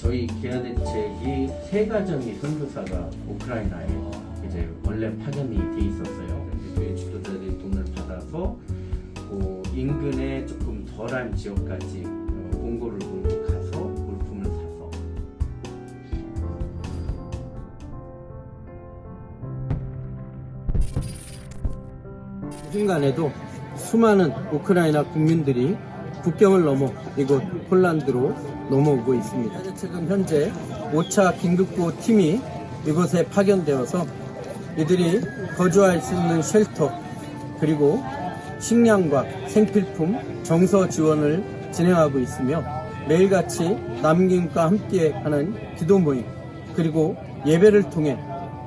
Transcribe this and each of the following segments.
저희 기아 대책이 세 가정의 선교사가 우크라이나에 이제 원래 파견이 돼 있었어요. 교회 지도자들이 돈을 받아서 그 인근에 조금 덜한 지역까지 어, 공고를 걸고 가서 물품을 사서 이 순간에도 수많은 우크라이나 국민들이 국경을 넘어 이곳 폴란드로 넘어오고 있습니다. 최근 현재 5차 긴급구호 팀이 이곳에 파견되어서 이들이 거주할 수 있는 쉘터 그리고 식량과 생필품, 정서 지원을 진행하고 있으며 매일같이 남김과 함께 하는 기도 모임 그리고 예배를 통해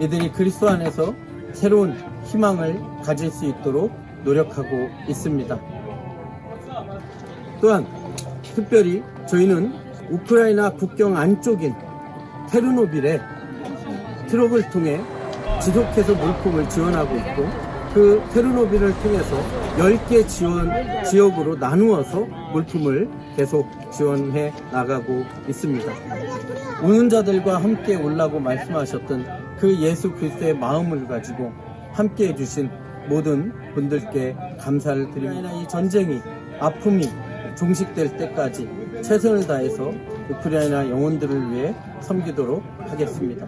이들이 그리스도 안에서 새로운 희망을 가질 수 있도록 노력하고 있습니다. 또한 특별히 저희는 우크라이나 국경 안쪽인 테르노빌에 트럭을 통해 지속해서 물품을 지원하고 있고 그 테르노빌을 통해서 10개 지원 지역으로 나누어서 물품을 계속 지원해 나가고 있습니다. 우는 자들과 함께 올라고 말씀하셨던 그 예수 그리스도의 마음을 가지고 함께 해주신 모든 분들께 감사를 드립니다. 이 전쟁이 아픔이 종식될 때까지 최선을 다해서 우크라이나 영혼들을 위해 섬기도록 하겠습니다.